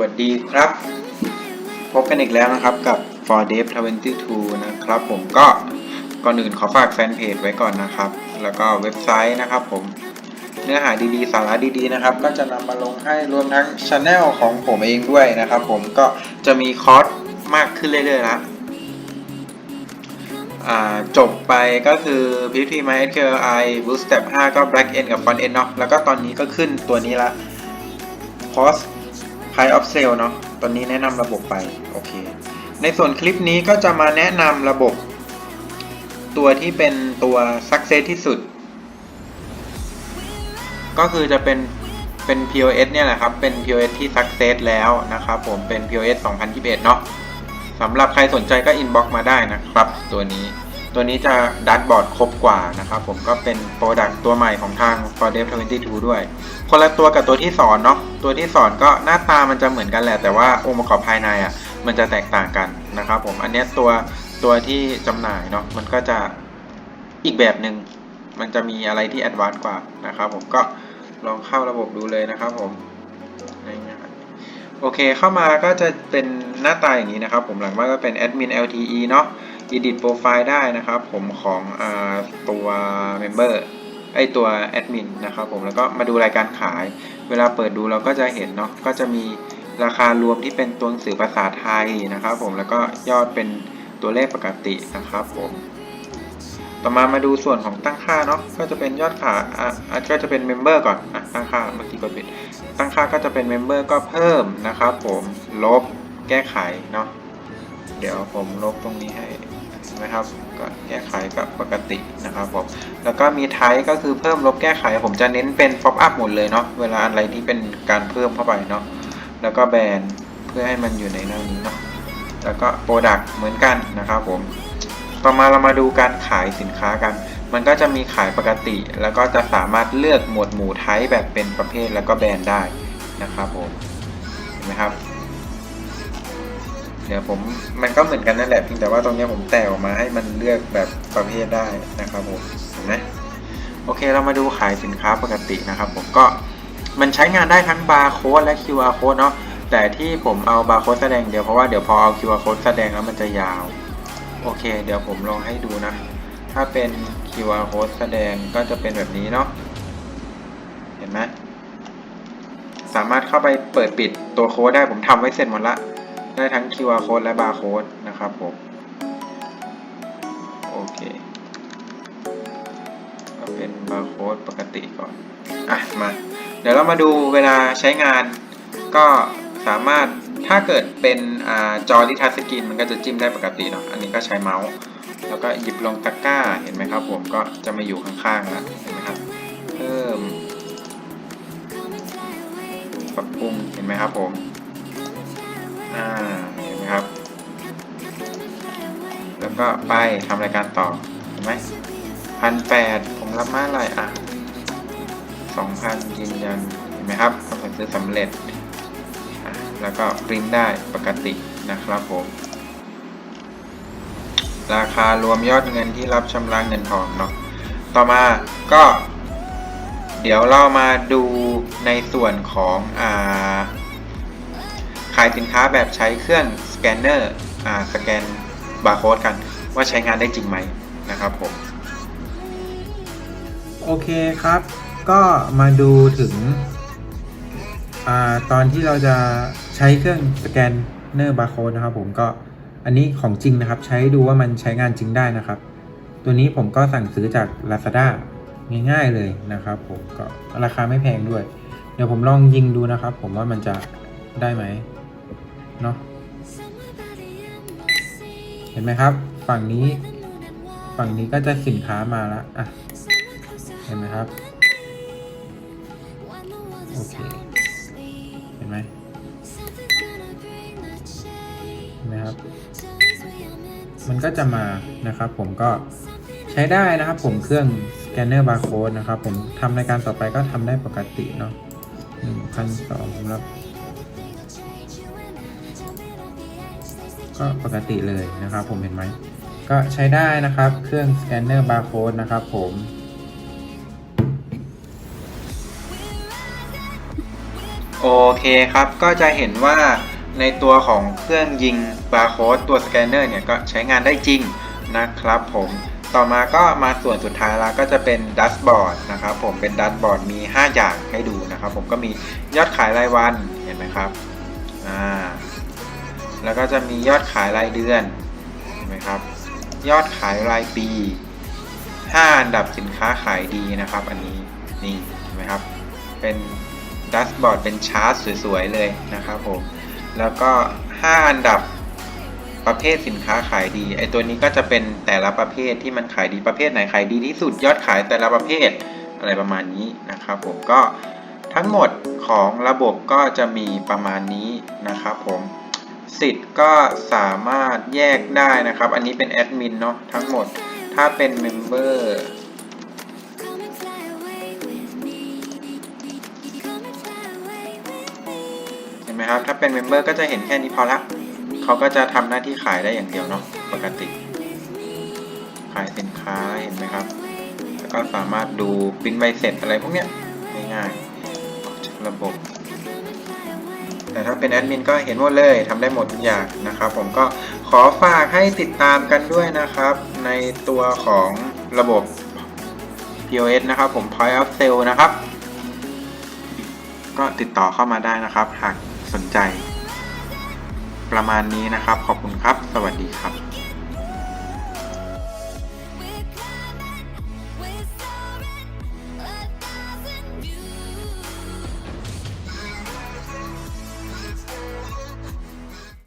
วัสดีครับ พบกันอีกแล้วนะครับกับ for dev 22 นะครับ ผมก็ก่อนอื่นขอฝากแฟนเพจไว้ก่อนนะครับ แล้วก็เว็บไซต์นะครับผมเนื้อหาดีๆ สาระดีๆนะครับ ก็จะนำมาลงให้รวมทั้งช anel ของผมเองด้วยนะครับ ผมก็จะมีคอร์สมากขึ้นเรื่อยๆละจบไปก็คือ PHP My SQLi Bootstrap 5 ก็ Back End กับ Front End เนาะแล้วก็ตอนนี้ก็ขึ้นตัวนี้ละ Post p i e of Sale เนาะตอนนี้แนะนำระบบไป โอเค ในส่วนคลิปนี้ก็จะมาแนะนำระบบ ตัวที่เป็นตัว Success ที่สุด ก็คือจะเป็นเป็น POS เนี่ยแหละครับ เป็น POS ที่ Success แล้วนะครับผม เป็น POS 2021 เนาะสำหรับใครสนใจก็ inbox มาได้นะครับ ตัวนี้ ตัวนี้จะดัตบอร์ดครบกว่านะครับผมก็เป็นโปรดักต์ตัวใหม่ของทาง for dev 22 ด้วย คนละตัวกับตัวที่สอนเนาะตัวที่สอนก็หน้าตามันจะเหมือนกันแหละ แต่ว่าองค์ประกอบภายในอะมันจะแตกต่างกันนะครับผมอันนี้ตัวตัวที่จำหน่ายเนาะมันก็จะอีกแบบหนึ่งมันจะมีอะไรที่แอดวานซ์กว่านะครับผมก็ลองเข้าระบบดูเลยนะครับผมโอเคเข้ามาก็จะเป็นหน้าตาอย่างนี้นะครับผมหลังว่าก็เป็น admin LTE เนาะ edit profile ได้นะครับ ผมของอตัว member ไอตัวแอดมินนะครับผมแล้วก็มาดูรายการขาย เวลาเปิดดูเราก็จะเห็นเนาะก็จะมีราคารวมที่เป็นตัวหนังสือภาษาไทยนะครับ ผมแล้วก็ยอดเป็นตัวเลขปกตินะครับผมต่อมามาดูส่วนของตั้งค่าเนาะก็จะเป็นยอดขายอะอะก็จะเป็นเมมเบอร์ก่อนอะตั้งค่าเมื่อกี้กดปิดตั้งค่าก็จะเป็นเมมเบอร์ก็เพิ่มนะครับ ผมลบแก้ไขเนาะเดี๋ยวผมลบตรงนี้ให้ นะครับก็แก้ไขกับปกตินะครับผมแล้วก็มีไทป์ก็คือเพิ่มลบแก้ไข ผมจะเน้นเป็น pop up หมดเลยเนาะเวลาอะไรที่เป็นการเพิ่มเข้าไปเนาะแล้วก็แบรนด์เพื่อให้มันอยู่ในหน้านี้เนาะแล้วก็ product เหมือนกันนะครับผมต่อมาเรามาดูการขายสินค้ากัน มันก็จะมีขายปกติ แล้วก็จะสามารถเลือกหมวดหมู่ไทป์แบบเป็นประเภทแล้วก็แบรนด์ได้นะครับผมเห็นไหมครับ เดี๋ยวผมมันก็เหมือนกันนั่นแหละเพียงแต่ว่าตรงนี้ผมแตกออกมาให้มันเลือกแบบประเภทได้นะครับผมเห็นไหมโอเคเรามาดูขายสินค้าปกตินะครับ ผมก็มันใช้งานได้ทั้งบาร์โค้ดและ QR code เนาะแต่ที่ผมเอาบาร์โค้ดแสดงเดียวเพราะว่าเดี๋ยวพอเอา QR code แสดงแล้วมันจะยาว โอเค เดี๋ยวผมลองให้ดูนะ ถ้าเป็น QR code แสดงก็จะเป็นแบบนี้เนาะเห็นไหมสามารถเข้าไปเปิดปิดตัวโค้ดได้ผมทำไว้เสร็จหมดละ ได้ทั้ง QR code และ barcode นะครับผมโอเคก็เป็น barcode ปกติก่อนอะมาเดี๋ยวเรามาดูเวลาใช้งาน ก็สามารถถ้าเกิดเป็นอจอที่ทัสกรีนมันก็จะจิ้มได้ปกติเนาะอันนี้ก็ใช้เมาส์ แล้วก็หยิบลงตะกร้าเห็นไหมครับผมก็จะมาอยู่ข้างๆแล้วเห็นไหมครับเพิ่มปรับปรุงเห็นไหมครับผม อ่าเห็นไหมครับ แล้วก็ไปทำรายการต่อเห็นไหมพันแปดผมรับมาอะไรอะสองพันยืนยันเห็นไหมครับคำสั่งซื้อสำเร็จ แล้วก็ปริ้นได้ปกตินะครับผม ราคารวมยอดเงินที่รับชำระเงินทองเนาะต่อมาก็ เดี๋ยวเรามาดูในส่วนของอ่า ขายสินค้าแบบใช้เครื่องสแกนเนอร์อ่าสแกนบาร์โค้ดกันว่าใช้งานได้จริงไหมนะครับผม โอเคครับ ก็มาดูถึงอ่าตอนที่เราจะใช้เครื่องสแกนเนอร์บาร์โค้ดนะครับผมก็อันนี้ของจริงนะครับ ใช้ดูว่ามันใช้งานจริงได้นะครับ ตัวนี้ผมก็สั่งซื้อจาก Lazada ง่ายๆเลยนะครับผมก็ราคาไม่แพงด้วย เดี๋ยวผมลองยิงดูนะครับ ผมว่ามันจะได้ไหม เนาะเห็นไหมครับ ฝั่งนี้ ฝั่งนี้ก็จะสินค้ามาแล้วอะเห็นไหมครับโอเคเห็นไหมเห็นไหมครับ มันก็จะมานะครับ ผมก็ใช้ได้นะครับ ผมเครื่องสแกนเนอร์บาร์โค้ดนะครับ ผมทำรายการต่อไปก็ทำได้ปกติเนาะหนึ่งพันสองสำหรับ ก็ปกติเลยนะครับผมเห็นไหมก็ใช้ได้นะครับเครื่องสแกนเนอร์บาร์โค้ดนะครับผมโอเคครับ ก็จะเห็นว่าในตัวของเครื่องยิงบาร์โค้ดตัวสแกนเนอร์เนี่ยก็ใช้งานได้จริงนะครับผมต่อมาก็มาส่วนสุดท้ายแล้วก็จะเป็นดัชบอร์ดนะครับผมเป็นดัชบอร์ดมี 5 อย่างให้ดูนะครับผมก็มียอดขายรายวันเห็นไหมครับ แล้วก็จะมียอดขายรายเดือนเห็นไหมครับ ยอดขายรายปี 5 อันดับสินค้าขายดีนะครับ อันนี้นี่เห็นไหมครับ เป็นดัชบอร์ดเป็นชาร์ตสวยๆเลยนะครับผมแล้วก็ 5 อันดับประเภทสินค้าขายดีไอตัวนี้ก็จะเป็นแต่ละประเภทที่มันขายดีประเภทไหนขายดีที่สุดยอดขายแต่ละประเภทอะไรประมาณนี้นะครับ ผมก็ทั้งหมดของระบบก็จะมีประมาณนี้นะครับผม สิทธิ์ก็สามารถแยกได้นะครับ อันนี้เป็นแอดมินเนาะทั้งหมด ถ้าเป็นเมมเบอร์เห็นไหมครับ ถ้าเป็นเมมเบอร์ก็จะเห็นแค่นี้พอละเขาก็จะทำหน้าที่ขายได้อย่างเดียวเนาะปกติ ขายสินค้าเห็นไหมครับ แล้วก็สามารถดูปริ้นใบเสร็จอะไรพวกเนี้ยง่ายๆระบบ แต่ถ้าเป็นแอดมินก็เห็นหมดเลยทำได้หมดทุกอย่างนะครับ ผมก็ขอฝากให้ติดตามกันด้วยนะครับ ในตัวของระบบ POS นะครับ ผม Point of Sale นะครับ ก็ติดต่อเข้ามาได้นะครับ หากสนใจ ประมาณนี้นะครับ ขอบคุณครับ สวัสดีครับ